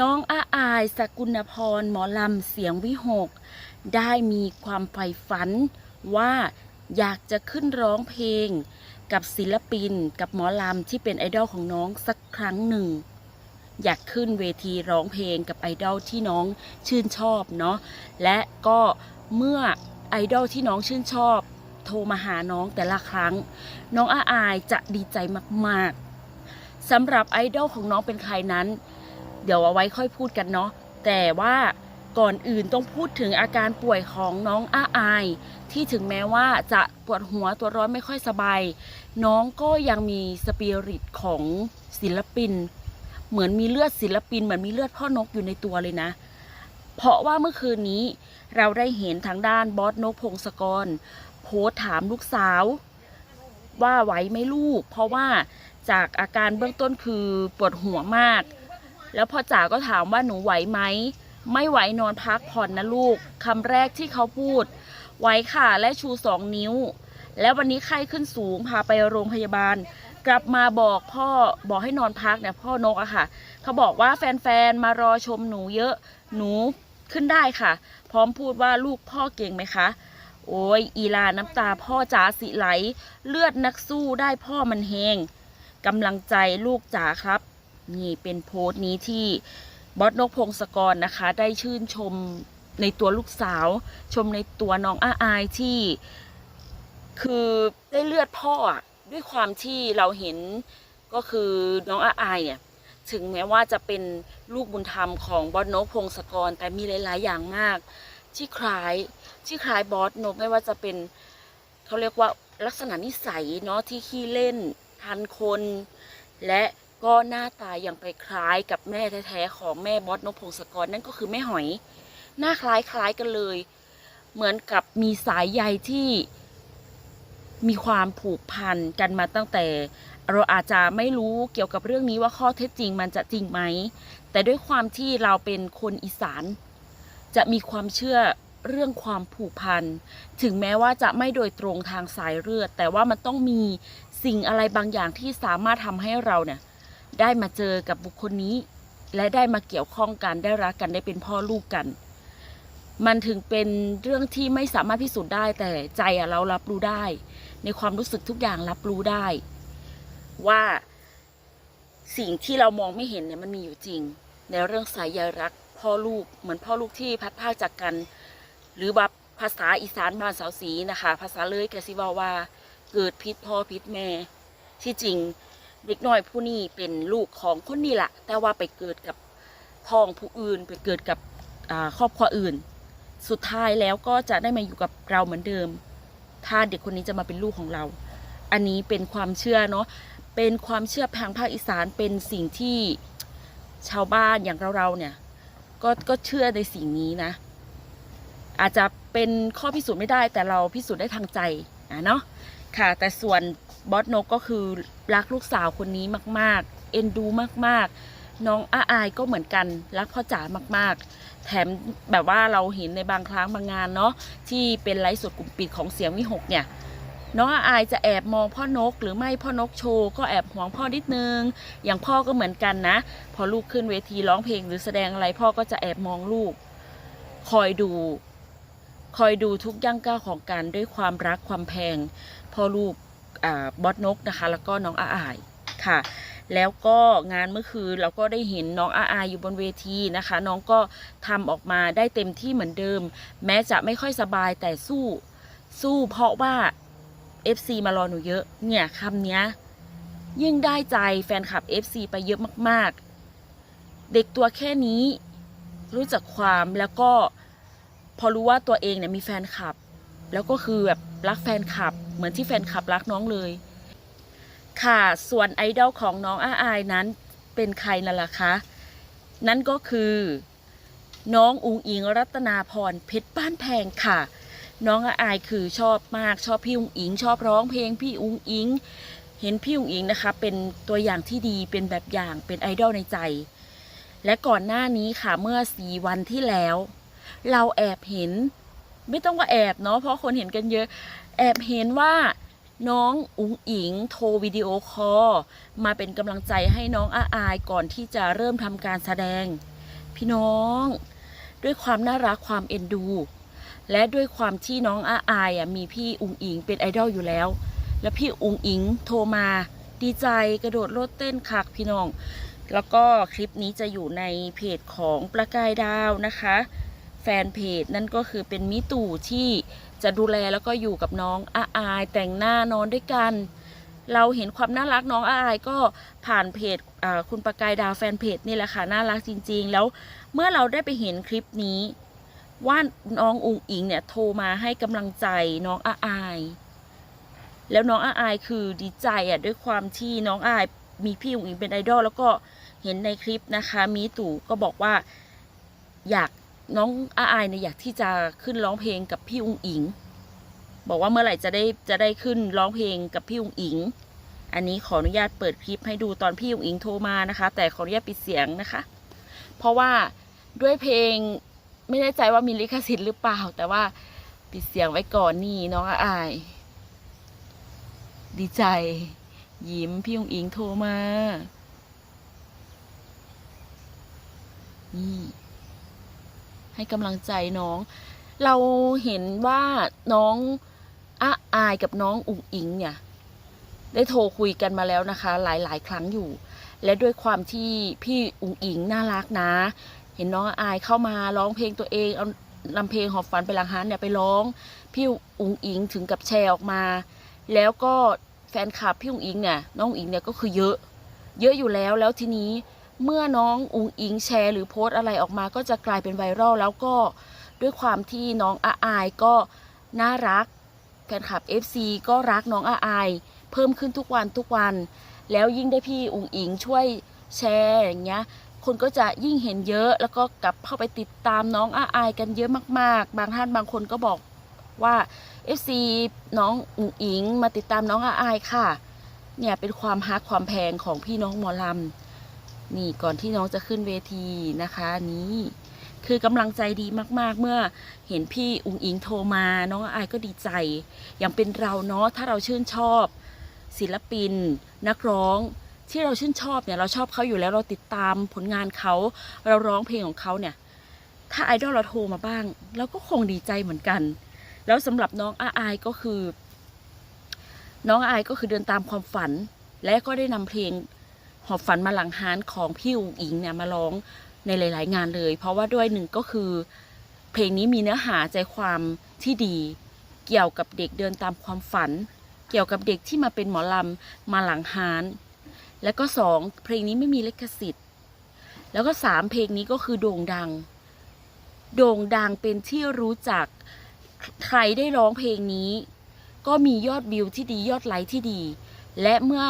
น้องอาอายสกุลพรหมอลำเสียงวิหก ได้มีความใฝ่ฝันว่าอยากจะขึ้นร้องเพลง กับศิลปินกับหมอลำที่เป็นไอดอลของน้องสักครั้งหนึ่ง อยากขึ้นเวทีร้องเพลงกับไอดอลที่น้องชื่นชอบเนาะและก็เมื่อไอดอลที่น้องชื่นชอบ โทรมาหาน้องแต่ละครั้ง น้องอาอายจะดีใจมากๆสำหรับไอดอลของน้องเป็นใครนั้น เดี๋ยวเอาไว้ค่อยพูดกันเนาะแต่ว่าก่อนอื่นต้องพูดถึงอาการป่วยของน้องอาอาย ที่ถึงแม้ว่าจะปวดหัวตัวร้อนไม่ค่อยสบาย น้องก็ยังมีสปิริตของศิลปิน เหมือนมีเลือดศิลปิน เหมือนมีเลือดพ่อนกอยู่ในตัวเลยนะ เพราะว่าเมื่อคืนนี้เราได้เห็นทางด้านบอสนกพงศกร โพสถามลูกสาว ว่าไหวไหมลูก เพราะว่าจากอาการเบื้องต้นคือปวดหัวมาก แล้วพ่อจ๋าก็ถามว่าหนูไหวไหม ไม่ไหวนอนพักผ่อนนะลูกคำแรกที่เขาพูด ไหวค่ะและชูสองนิ้ว แล้ววันนี้ไข้ขึ้นสูงพาไปโรงพยาบาล กลับมาบอกพ่อบอกให้นอนพักเนี่ยพ่อนกอะค่ะ เขาบอกว่าแฟนๆมารอชมหนูเยอะหนูขึ้นได้ค่ะ พร้อมพูดว่าลูกพ่อเก่งไหมคะ โอ้ยอีลาน้ำตาพ่อจ๋าสิไหล เลือดนักสู้ได้พ่อมันแหงกำลังใจลูกจ๋าครับ นี่เป็นโพสต์นี้ที่บอสนกพงศกรนะคะ ได้ชื่นชมในตัวลูกสาว ชมในตัวน้องอาอายที่ คือได้เลือดพ่อด้วยความที่เราเห็นก็คือน้องอาอายเนี่ยถึงแม้ว่าจะเป็นลูกบุญธรรมของบอสนกพงศกร แต่มีหลาย ๆ อย่างมาก ที่คล้ายที่คล้ายบอสนกไม่ว่าจะเป็นเขาเรียกว่าลักษณะนิสัยเนาะที่ขี้เล่นทันคน และ ก็หน้าตายังไปคล้ายกับแม่แท้ๆของแม่บอสนพงศกรนั่นก็คือแม่หอย หน้าคล้ายคล้ายกันเลย เหมือนกับมีสายใยที่มีความผูกพันกันมาตั้งแต่ เราอาจจะไม่รู้เกี่ยวกับเรื่องนี้ว่าข้อเท็จจริงมันจะจริงไหม แต่ด้วยความที่เราเป็นคนอีสาน จะมีความเชื่อเรื่องความผูกพัน ถึงแม้ว่าจะไม่โดยตรงทางสายเลือด แต่ว่ามันต้องมีสิ่งอะไรบางอย่างที่สามารถทำให้เราเนี่ย ได้มาเจอกับบุคคลนี้ และได้มาเกี่ยวข้องกันได้รักกันได้เป็นพ่อลูกกัน มันถึงเป็นเรื่องที่ไม่สามารถพิสูจน์ได้ แต่ใจเรารับรู้ได้ ในความรู้สึกทุกอย่างรับรู้ได้ ว่าสิ่งที่เรามองไม่เห็นเนี่ยมันมีอยู่จริง ในเรื่องสายใยรักพ่อลูกเหมือนพ่อลูกที่พัดพากจากกัน หรือว่าภาษาอีสานบ้านสาวสีนะคะ ภาษาเลยกสิว่าว่า เกิดพิษพ่อพิษแม่ ที่จริง เด็กน้อยผู้นี้เป็นลูกของคนนี้แหละแต่ว่าไปเกิดกับพ้องผู้อื่น ไปเกิดกับครอบครัวอื่น สุดท้ายแล้วก็จะได้มาอยู่กับเราเหมือนเดิม ถ้าเด็กคนนี้จะมาเป็นลูกของเรา อันนี้เป็นความเชื่อเนาะเป็นความเชื่อทางภาคอีสานเป็นสิ่งที่ชาวบ้านอย่างเราๆเนี่ยก็ก็เชื่อในสิ่งนี้นะ อาจจะเป็นข้อพิสูจน์ไม่ได้แต่เราพิสูจน์ได้ทางใจนะเนาะค่ะ แต่ส่วน บอสนกก็คือรักลูกสาวคนนี้มาก ๆ เอ็นดูมาก ๆ น้องอาอายก็เหมือนกัน รักพ่อจ๋ามาก ๆ แถมแบบว่าเราเห็นในบางครั้งบางงานเนาะที่เป็นไลฟ์สดกลุ่มปิดของเสียงวิหกเนี่ยน้องอาอายจะแอบมองพ่อนก หรือไม่พ่อนกโชว์ก็แอบหวงพ่อนิดนึง อย่างพ่อก็เหมือนกันนะ พอลูกขึ้นเวทีร้องเพลงหรือแสดงอะไรพ่อก็จะแอบมองลูก คอยดู คอยดูทุกย่างก้าวของการด้วยความรักความแพงพ่อลูก บอสนกนะคะ แล้วก็น้องอาอายค่ะ แล้วก็งานเมื่อคืนเราก็ได้เห็นน้องอาอายอยู่บนเวทีนะคะ น้องก็ทำออกมาได้เต็มที่เหมือนเดิม แม้จะไม่ค่อยสบายแต่สู้สู้เพราะว่า FC มารอหนูเยอะ เนี่ยคำเนี้ยยิ่งได้ใจแฟนคลับ FC ไปเยอะมาก ๆ เด็กตัวแค่นี้รู้จักความแล้วก็พอรู้ว่าตัวเองเนี่ยมีแฟนคลับ แล้วก็คือแบบรักแฟนคลับ เหมือนที่แฟนคลับรักน้องเลย ค่ะส่วนไอดอลของน้องอาอายนั้นเป็นใครนั่นล่ะคะ นั่นก็คือ น้องอุงอิงรัตนาพรเพชรบ้านแพงค่ะ น้องอาอายคือชอบมากชอบพี่อุงอิง ชอบร้องเพลงพี่อุงอิง เห็นพี่อุงอิงนะคะ เป็นตัวอย่างที่ดีเป็นแบบอย่างเป็นไอดอลในใจ และก่อนหน้านี้ค่ะเมื่อสี่วันที่แล้ว เราแอบเห็น ไม่ต้องว่าแอบเนาะเพราะคนเห็นกันเยอะ แอบเห็นว่าน้องอุ๋งอิงโทรวิดีโอคอลมาเป็นกำลังใจให้น้องอาอายก่อนที่จะเริ่มทำการแสดง พี่น้อง ด้วยความน่ารักความเอ็นดู และด้วยความที่น้องอาอายมีพี่อุงอิงเป็นไอดอลอยู่แล้ว แล้วพี่อุงอิงโทรมาดีใจกระโดดโลดเต้นคักพี่น้อง แล้วก็คลิปนี้จะอยู่ในเพจของประกายดาวนะคะ แฟนเพจนั่นก็คือเป็นมิตู่ที่จะดูแลแล้วก็อยู่กับน้องอาอายแต่งหน้านอนด้วยกัน เราเห็นความน่ารักน้องอาอายก็ผ่านเพจคุณประกายดาวแฟนเพจนี่แหละค่ะน่ารักจริง ๆ แล้วเมื่อเราได้ไปเห็นคลิปนี้ ว่าน้องอุงอิงเนี่ยโทรมาให้กำลังใจน้องอาอาย แล้วน้องอาอายคือดีใจอะด้วยความที่น้องอาอายมีพี่อุงอิงเป็นไอดอลแล้วก็เห็นในคลิปนะคะมีตู่ก็บอกว่าอยาก น้องอาอายเนี่ยอยากที่จะขึ้นร้องเพลงกับพี่อุงอิง บอกว่าเมื่อไหร่จะได้จะได้ขึ้นร้องเพลงกับพี่อุงอิง อันนี้ขออนุญาตเปิดคลิปให้ดูตอนพี่อุงอิงโทรมานะคะ แต่ขออนุญาตปิดเสียงนะคะ เพราะว่าด้วยเพลงไม่แน่ใจว่ามีลิขสิทธิ์หรือเปล่า แต่ว่าปิดเสียงไว้ก่อนนี่น้องอาอาย ดีใจ ยิ้มพี่อุงอิงโทรมานี่ ให้กำลังใจน้อง เราเห็นว่าน้องอาอายกับน้องอุ๋งอิงเนี่ยได้โทรคุยกันมาแล้วนะคะ หลายๆ ครั้งอยู่ และด้วยความที่พี่อุ๋งอิงน่ารักนะ เห็นน้องอาอายเข้ามาร้องเพลงตัวเองเอานำเพลงหอบฝันไปลังฮันเนี่ยไปร้อง พี่อุ๋งอิงถึงกับแชร์ออกมา แล้วก็แฟนคลับพี่อุ๋งอิงเนี่ยน้องอุงอิงเนี่ยก็คือเยอะ เยอะอยู่แล้วแล้วทีนี้ เมื่อน้องอุงอิงแชร์ หรือโพสต์อะไรออกมาก็จะกลายเป็นไวรัลแล้วก็ด้วยความที่น้องอาอายก็น่ารักแฟนคลับ FC ก็รักน้องอาอายเพิ่มขึ้นทุกวันทุกวัน แล้วยิ่งได้พี่อุงอิงช่วยแชร์อย่างเงี้ยคนก็จะยิ่งเห็นเยอะ แล้วก็กลับเข้าไปติดตามน้องอาอายกันเยอะมากๆ บางท่านบางคนก็บอกว่า FC น้องอุงอิงมาติดตามน้องอาอายค่ะ เนี่ยเป็นความฮักความแพงของพี่น้องหมอลำ นี่ก่อนที่น้องจะขึ้นเวทีนะคะนี้คือกำลังใจดีมาก ๆ เมื่อเห็นพี่อุงอิงโทรมาน้องอาอายก็ดีใจ อย่างเป็นเราเนาะถ้าเราชื่นชอบ ศิลปิน นักร้องที่เราชื่นชอบเนี่ยเราชอบเขาอยู่แล้วเราติดตามผลงานเขา เราร้องเพลงของเขาเนี่ย ถ้าไอดอลเราโทรมาบ้างเราก็คงดีใจเหมือนกัน แล้วสำหรับน้องอาอายก็คือ น้องอาอายก็คือเดินตามความฝัน และก็ได้นำเพลง หอบฝันมาหลังฮานของพี่อุ๋งอิงเนี่ยมาร้องในหลาย ๆ งานเลย เพราะว่าด้วยหนึ่งก็คือ เพลงนี้มีเนื้อหาใจความที่ดี เกี่ยวกับเด็กเดินตามความฝัน เกี่ยวกับเด็กที่มาเป็นหมอลำมาหลังฮานแล้วก็สองเพลงนี้ไม่มีลิขสิทธิ์ แล้วก็สามเพลงนี้ก็คือโด่งดัง โด่งดังเป็นที่รู้จักใครได้ร้องเพลงนี้ ก็มียอดวิวที่ดียอดไลค์ที่ดี และเมื่อ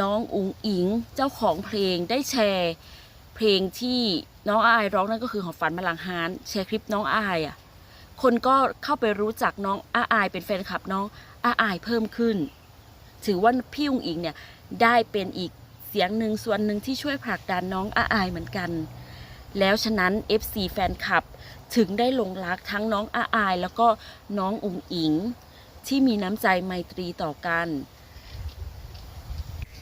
น้องอุ๋งอิงเจ้าของเพลงได้แชร์เพลงที่น้องอายร้องนั่นก็คือหอบฝันมาหลังฮานแชร์คลิปน้องอายอะคนก็เข้าไปรู้จักน้องอาอายเป็นแฟนคลับน้องอาอายเพิ่มขึ้น ถือว่าพี่อุ๋งอิงเนี่ยได้เป็นอีกเสียงหนึ่งส่วนหนึ่งที่ช่วยผลักดันน้องอาอายเหมือนกัน แล้วฉะนั้น FC แฟนคลับถึงได้หลงรักทั้งน้องอาอาย แล้วก็น้องอุ๋งอิง ที่มีน้ำใจไมตรีต่อกัน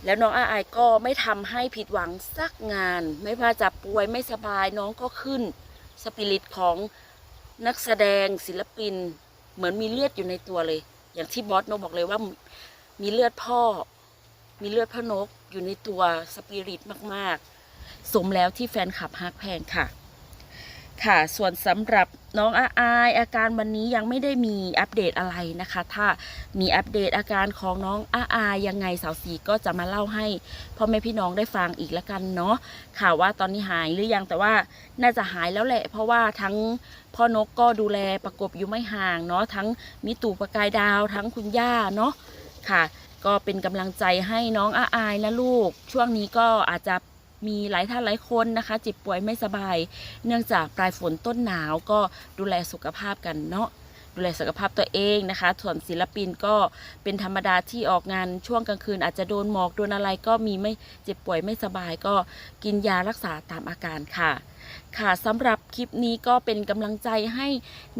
แล้วน้องอาอก็ไม่ทำให้ผิดหวังสักงาน ไม่ว่าจะป่วยไม่สบายน้องก็ขึ้น สปิริตของนักแสดงศิลปิน เหมือนมีเลือดอยู่ในตัวเลย อย่างที่บอสโนบอกเลยว่ามีเลือดพ่อ มีเลือดพ่อนกอยู่ในตัวสปิริตมาก ๆ สมแล้วที่แฟนคลับฮักแพงค่ะ ค่ะ ส่วนสำหรับน้องอาอายอาการวันนี้ยังไม่ได้มีอัปเดตอะไรนะคะ ถ้ามีอัปเดตอาการของน้องอาอายยังไงสาวสีก็จะมาเล่าให้พ่อแม่พี่น้องได้ฟังอีกละกันเนาะข่าวว่าตอนนี้หายหรือยังแต่ว่าน่าจะหายแล้วแหละ เพราะว่าทั้งพ่อนกก็ดูแลประกบอยู่ไม่ห่างเนาะทั้งมิตูประกายดาวทั้งคุณย่าเนาะค่ะ ก็เป็นกำลังใจให้น้องอาอายนะลูก ช่วงนี้ก็อาจจะ มีหลายท่านหลายคนนะคะเจ็บป่วยไม่สบาย เนื่องจากปลายฝนต้นหนาวก็ดูแลสุขภาพกันเนาะดูแลสุขภาพตัวเองนะคะ ส่วนศิลปินก็เป็นธรรมดาที่ออกงานช่วงกลางคืน อาจจะโดนหมอกโดนอะไรก็มีไม่เจ็บป่วยไม่สบายก็กินยารักษาตามอาการค่ะ ค่ะสำหรับคลิปนี้ก็เป็นกำลังใจให้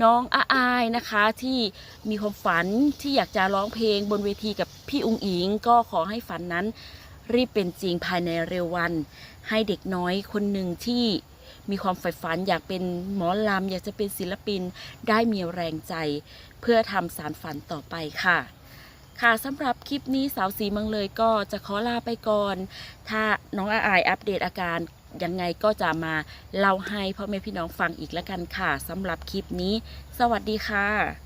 น้องอาอายนะคะ ที่มีความฝันที่อยากจะร้องเพลงบนเวทีกับพี่อุงอิง ก็ขอให้ฝันนั้นรีบเป็นจริงภายในเร็ววัน ให้เด็กน้อยคนหนึ่งที่มีความใฝ่ฝันอยากเป็นหมอลำอยากจะเป็นศิลปินได้มีแรงใจ เพื่อทำสารฝันต่อไปค่ะ ค่ะสำหรับคลิปนี้สาวสีมังเลยก็จะขอลาไปก่อน ถ้าน้องอาอายอัปเดตอาการยังไงก็จะมาเล่าให้พ่อแม่พี่น้องฟังอีกแล้วกันค่ะสำหรับคลิปนี้ สวัสดีค่ะ